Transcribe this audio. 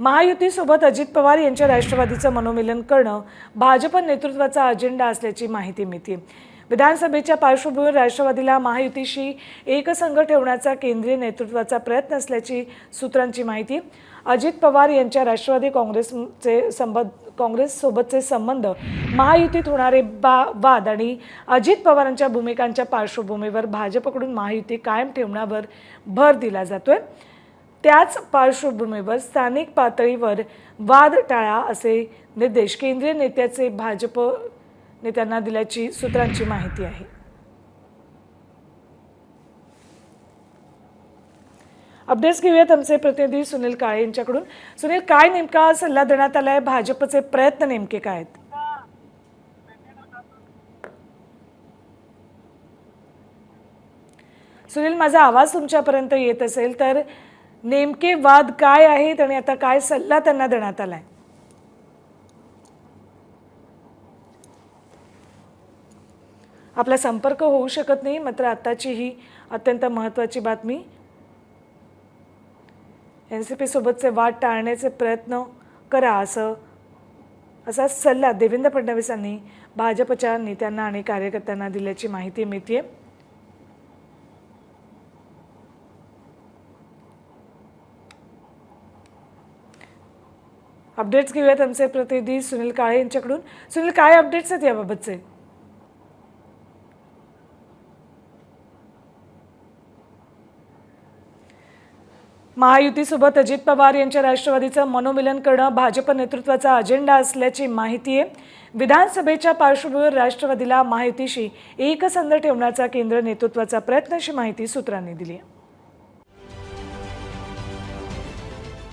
महायुतीसोबत अजित पवार यांच्या राष्ट्रवादीचं मनोमिलन करणं भाजप नेतृत्वाचा अजेंडा असल्याची माहिती मिळते. विधानसभेच्या पार्श्वभूमीवर राष्ट्रवादीला महायुतीशी एकसंघ ठेवण्याचा केंद्रीय नेतृत्वाचा प्रयत्न असल्याची सूत्रांची माहिती. अजित पवार यांच्या राष्ट्रवादी काँग्रेसचे संबंध काँग्रेससोबतचे संबंध महायुतीत होणारे बा वाद आणि अजित पवारांच्या भूमिकांच्या पार्श्वभूमीवर भाजपकडून महायुती कायम ठेवण्यावर भर दिला जातोय. त्याच पार्श्वभूमीवर स्थानिक पातळीवर वाद टाळा असे निर्देश केंद्रीय नेत्याचे भाजप नेत्यांना दिल्याची सूत्रांची माहिती आहे. अपडेट्स घेऊयात आमचे प्रतिनिधी सुनील काळे यांच्याकडून. सुनील काय नेमका सल्ला देण्यात आलाय? भाजपचे प्रयत्न नेमके काय आहेत? सुनील माझा आवाज तुमच्यापर्यंत येत असेल तर नेमके वाद काय आहेत आणि आता काय सल्ला त्यांना देण्यात आलाय? आपला संपर्क होऊ शकत नाही मात्र आत्ताची ही अत्यंत महत्त्वाची बातमी. एन सी पी सोबतचे वाद टाळण्याचे प्रयत्न करा असं असा सल्ला देवेंद्र फडणवीसांनी भाजपच्या नेत्यांना आणि कार्यकर्त्यांना दिल्याची माहिती मिळते अपडेट्स घेऊयात आमचे प्रतिनिधी सुनील काळे यांच्याकडून. सुनील काय अपडेट्स आहेत याबाबतचे? महायुतीसोबत अजित पवार यांच्या राष्ट्रवादीचं मनोमिलन करणं भाजप नेतृत्वाचा अजेंडा असल्याची माहिती आहे. विधानसभेच्या पार्श्वभूमीवर राष्ट्रवादीला महायुतीशी एकसंध ठेवण्याचा केंद्र नेतृत्वाचा प्रयत्न अशी माहिती सूत्रांनी दिली आहे.